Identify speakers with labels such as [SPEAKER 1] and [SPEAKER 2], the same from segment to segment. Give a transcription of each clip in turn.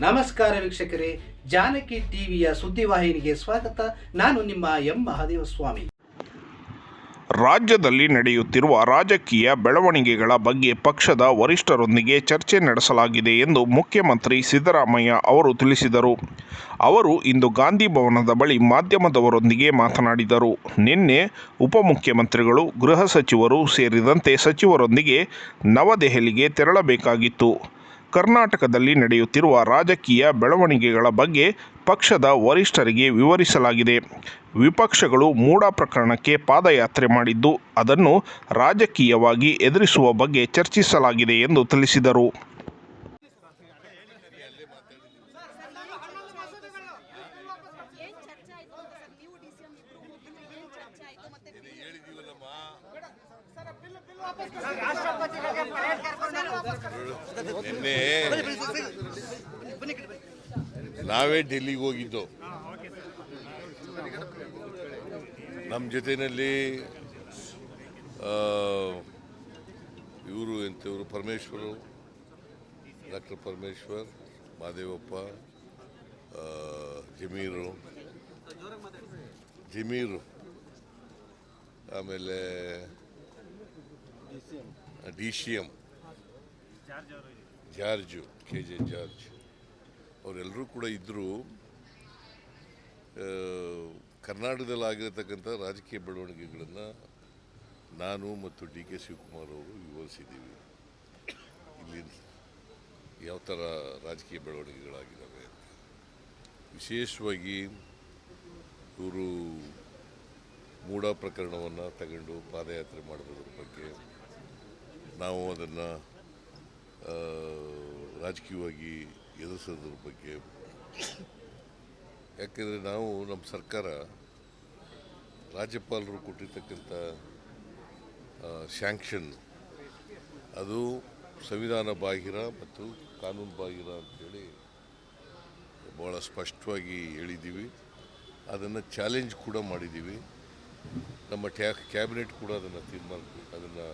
[SPEAKER 1] ನಮಸ್ಕಾರ ವೀಕ್ಷಕರೇ, ಜಾನಕಿ ಟಿವಿಯ ಸುದ್ದಿವಾಹಿನಿಗೆ ಸ್ವಾಗತ. ನಾನು ನಿಮ್ಮ ಎಂ. ಮಹಾದೇವ ಸ್ವಾಮಿ.
[SPEAKER 2] ರಾಜ್ಯದಲ್ಲಿ ನಡೆಯುತ್ತಿರುವ ರಾಜಕೀಯ ಬೆಳವಣಿಗೆಗಳ ಬಗ್ಗೆ ಪಕ್ಷದ ವರಿಷ್ಠರೊಂದಿಗೆ ಚರ್ಚೆ ನಡೆಸಲಾಗಿದೆ ಎಂದು ಮುಖ್ಯಮಂತ್ರಿ ಸಿದ್ದರಾಮಯ್ಯ ಅವರು ತಿಳಿಸಿದರು. ಅವರು ಇಂದು ಗಾಂಧಿ ಭವನದ ಬಳಿ ಮಾಧ್ಯಮದವರೊಂದಿಗೆ ಮಾತನಾಡಿದರು. ನಿನ್ನೆ ಉಪಮುಖ್ಯಮಂತ್ರಿಗಳು, ಗೃಹ ಸಚಿವರು ಸೇರಿದಂತೆ ಸಚಿವರೊಂದಿಗೆ ನವದೆಹಲಿಗೆ ತೆರಳಬೇಕಾಗಿತ್ತು. ಕರ್ನಾಟಕದಲ್ಲಿ ನಡೆಯುತ್ತಿರುವ ರಾಜಕೀಯ ಬೆಳವಣಿಗೆಗಳ ಬಗ್ಗೆ ಪಕ್ಷದ ವರಿಷ್ಠರಿಗೆ ವಿವರಿಸಲಾಗಿದೆ. ವಿಪಕ್ಷಗಳು ಮೂಡ ಪ್ರಕರಣಕ್ಕೆ ಪಾದಯಾತ್ರೆ ಮಾಡಿದ್ದು, ಅದನ್ನು ರಾಜಕೀಯವಾಗಿ ಎದುರಿಸುವ ಬಗ್ಗೆ ಚರ್ಚಿಸಲಾಗಿದೆ ಎಂದು ತಿಳಿಸಿದರು
[SPEAKER 3] ಏನ್ ಚರ್ಚೆ ಆಯ್ತು ಅಂತ ಸರ್ ನೀವು ಡಿ ಸಿ ಎಂ ಇಬ್ರು ಹೋಗಿದ್ರೆ ಏನ್ ಚರ್ಚೆ ಆಯ್ತು ಮತ್ತೆ
[SPEAKER 4] ನಿನ್ನೆ ನಾವೇ ಡೆಲ್ಲಿಗೆ ಹೋಗಿದ್ದು. ನಮ್ಮ ಜೊತೆಯಲ್ಲಿ ಇವರು ಎಂಥವ್ರು? ಪರಮೇಶ್ವರು, ಡಾಕ್ಟರ್ ಪರಮೇಶ್ವರ್ ಮಹದೇವಪ್ಪ ಜಮೀರು. ಜಮೀರು. ಆಮೇಲೆ D C M George, K J George. ಅವರೆಲ್ಲರೂ ಕೂಡ ಇದ್ದರು ಕರ್ನಾಟಕದಲ್ಲಿ ಆಗಿರತಕ್ಕಂಥ ರಾಜಕೀಯ ಬೆಳವಣಿಗೆಗಳನ್ನು ನಾನು ಮತ್ತು ಡಿ ಕೆ ಶಿವಕುಮಾರ್ ಅವರು ವಿವರಿಸಿದ್ದೀವಿ. ಇಲ್ಲಿ ಯಾವ ಥರ ರಾಜಕೀಯ ಬೆಳವಣಿಗೆಗಳಾಗಿದ್ದಾವೆ ಅಂತ. ವಿಶೇಷವಾಗಿ ಇವರು ಮೂಡ ಪ್ರಕರಣವನ್ನು ತಗೊಂಡು ಪಾದಯಾತ್ರೆ ಮಾಡೋದ್ರ ಬಗ್ಗೆ ನಾವು ಅದನ್ನು ರಾಜಕೀಯವಾಗಿ ಎದುರಿಸೋದ್ರ ಬಗ್ಗೆ ಯಾಕೆಂದರೆ ನಾವು ನಮ್ಮ ಸರ್ಕಾರ ರಾಜ್ಯಪಾಲರು ಕೊಟ್ಟಿರ್ತಕ್ಕಂಥ ಸ್ಯಾಂಕ್ಷನ್ ಅದು ಸಂವಿಧಾನ ಬಾಹಿರ ಮತ್ತು ಕಾನೂನು ಬಾಹಿರ ಅಂತೇಳಿ ಭಾಳ ಸ್ಪಷ್ಟವಾಗಿ ಹೇಳಿದ್ದೀವಿ. ಅದನ್ನು ಚಾಲೆಂಜ್ ಕೂಡ ಮಾಡಿದ್ದೀವಿ. ನಮ್ಮ ಟ್ಯಾ ಕ್ಯಾಬಿನೆಟ್ ಕೂಡ ಅದನ್ನು ತೀರ್ಮಾನ, ಅದನ್ನು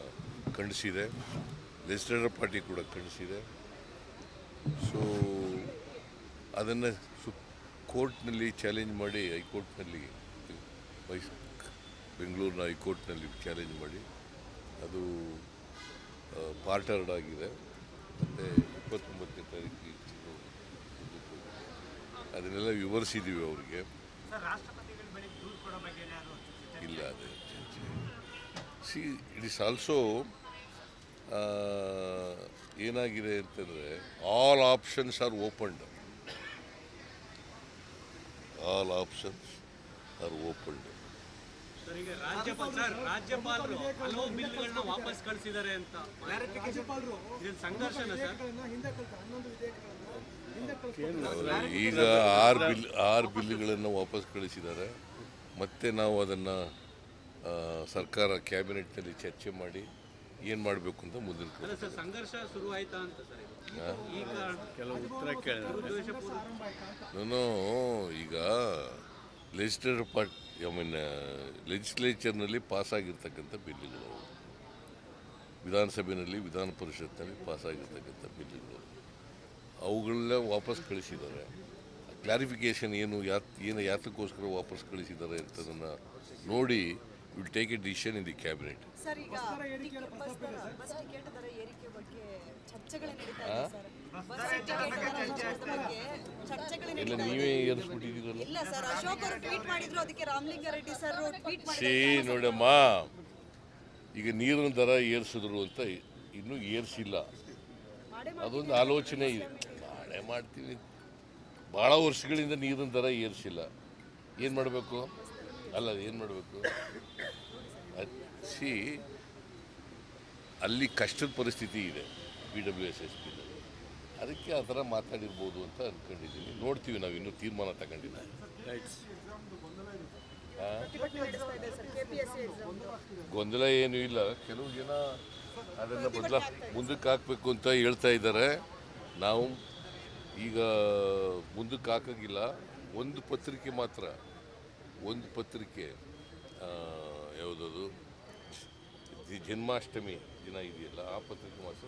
[SPEAKER 4] ಖಂಡಿಸಿದೆ. ಲೆಜಿಸ್ಲೇಟರ್ ಪಾರ್ಟಿ ಕೂಡ ಖಂಡಿಸಿದೆ. ಸೊ ಅದನ್ನು ಸು ಕೋರ್ಟ್ನಲ್ಲಿ ಚಾಲೆಂಜ್ ಮಾಡಿ ಹೈಕೋರ್ಟ್ನಲ್ಲಿ ಮೈಸ್ ಬೆಂಗಳೂರಿನ ಹೈಕೋರ್ಟ್ನಲ್ಲಿ ಚಾಲೆಂಜ್ ಮಾಡಿ. ಅದು ಪಾರ್ಟರ್ಡ್ ಆಗಿದೆ. ಮತ್ತು ಇಪ್ಪತ್ತೊಂಬತ್ತನೇ ತಾರೀಕಿಗೆ. ಅದನ್ನೆಲ್ಲ ವಿವರಿಸಿದ್ದೀವಿ ಅವರಿಗೆ. ಇಲ್ಲ ಅದೇ ಸಿ ಇಟ್ ಇಸ್ ಆಲ್ಸೋ ಏನಾಗಿದೆ ಅಂತಂದರೆ all options are opened all options are opened
[SPEAKER 5] ರಾಜ್ಯಪಾಲರು ಹಲವು ಬಿಲ್ಗಳನ್ನ ವಾಪಸ್ ಕಳಿಸಿದ್ದಾರೆ ಅಂತ
[SPEAKER 4] ಈಗ ಆರು ಬಿಲ್ ಆರು ಬಿಲ್ಗಳನ್ನು ವಾಪಸ್ ಕಳಿಸಿದ್ದಾರೆ. ಮತ್ತೆ ನಾವು ಅದನ್ನು ಸರ್ಕಾರ ಕ್ಯಾಬಿನೆಟ್ನಲ್ಲಿ ಚರ್ಚೆ ಮಾಡಿ ಏನು ಮಾಡಬೇಕು ಅಂತ ಮುಂದಿನ ಕ್ರಮ.
[SPEAKER 5] ಸಂಘರ್ಷ ಶುರು ಆಯ್ತಾ ಅಂತ ಸರ್ ಈಗ. ಈಗ ಕೆಲವು ಉತ್ತರ
[SPEAKER 4] ನಾನು ಈಗ ಲೆಜಿಸ್ಲೇಟರ್ ಪಾರ್ಟ್ ಐ ಮೀನ್ ಲೆಜಿಸ್ಲೇಚರ್ನಲ್ಲಿ ಪಾಸಾಗಿರ್ತಕ್ಕಂಥ ಬಿಲ್ಗಳು. ವಿಧಾನಸಭೆಯಲ್ಲಿ ವಿಧಾನ ಪರಿಷತ್ನಲ್ಲಿ ಪಾಸಾಗಿರ್ತಕ್ಕಂಥ ಬಿಲ್ಗಳು. ಅವುಗಳನ್ನ ವಾಪಸ್ ಕಳಿಸಿದ್ದಾರೆ. ಕ್ಲಾರಿಫಿಕೇಷನ್ ಏನು ಯಾತ್ ಏನು ಯಾತಕ್ಕೋಸ್ಕರ ವಾಪಸ್ ಕಳಿಸಿದ್ದಾರೆ ಅಂತದನ್ನು ನೋಡಿ will take a decision in the cabinet
[SPEAKER 3] sir ಈಗ ಟಿಕೆಟ್- ಬಸ್ ದರ- ಬಸ್ ಟಿಕೆಟ್ ದರ ಏರಿಕೆ ಬಗ್ಗೆ ಚರ್ಚೆಗಳೇ ನಡೀತಾ ಇದೆ ಸರ್. ಬಸ್ ಟಿಕೆಟ್ ದರ ಹೆಚ್ಚಳದ ಬಗ್ಗೆ ಚರ್ಚೆಗಳೇ
[SPEAKER 4] ಎಲ್ಲ
[SPEAKER 3] ನಡೀತಾ
[SPEAKER 4] ನೀವೇ ಏರಿಸ್ಬಿಟ್ಟಿದ್ದೀರಲ್ಲ
[SPEAKER 3] ಇಲ್ಲ ಸರ್ ಅಶೋಕ್ ಅವರು ಟ್ವೀಟ್ ಮಾಡಿದ್ರು ಅದಕ್ಕೆ ರಾಮಲಿಂಗಾರೆಡ್ಡಿ ಸರ್ ಟ್ವೀಟ್
[SPEAKER 4] ಸಿ
[SPEAKER 3] ಮಾಡಿದ್ರು.
[SPEAKER 4] ನೋಡಮ್ಮ ಈಗ ನೀರಿನ ದರ ಏರ್ಸಿದ್ರು ಅಂತ ಇನ್ನೂ ಏರ್ಸಿಲ್ಲ. ಅದೊಂದು ಆಲೋಚನೆ ಇದೆ. ನಾಳೆ ಮಾಡ್ತೀವಿ ಭಾಳ ವರ್ಷಗಳಿಂದ ನೀರಿನ ದರ ಏರಿಸಿಲ್ಲ. ಏನು ಮಾಡಬೇಕು? ಅಲ್ಲ ಏನು ಮಾಡಬೇಕು? ಸಿ ಅಲ್ಲಿ ಕಷ್ಟದ ಪರಿಸ್ಥಿತಿ ಇದೆ ಬಿ ಡಬ್ಲ್ಯೂ ಎಸ್ ಎಸ್ ಪಿನಲ್ಲಿ ಅದಕ್ಕೆ ಆ ಥರ ಮಾತಾಡಿರ್ಬೋದು ಅಂತ ಅಂದ್ಕೊಂಡಿದ್ದೀನಿ ನೋಡ್ತೀವಿ ನಾವು ಇನ್ನೂ ತೀರ್ಮಾನ ತಗೊಂಡಿಲ್ಲ. ಗೊಂದಲ ಏನೂ ಇಲ್ಲ. ಕೆಲವು ಜನ ಅದನ್ನು ಬದಲ ಮುಂದಕ್ಕೆ ಹಾಕಬೇಕು ಅಂತ ಹೇಳ್ತಾ ಇದ್ದಾರೆ. ನಾವು ಈಗ ಮುಂದಕ್ಕೆ ಹಾಕೋಂಗಿಲ್ಲ. ಒಂದು ಪತ್ರಿಕೆ ಮಾತ್ರ. ಒಂದು ಪತ್ರಿಕೆ ಯಾವುದದು? ಜನ್ಮಾಷ್ಟಮಿ ದಿನ ಇದೆಯಲ್ಲ ಆ ಪತ್ರಿಕೆ ಮಾತ್ರ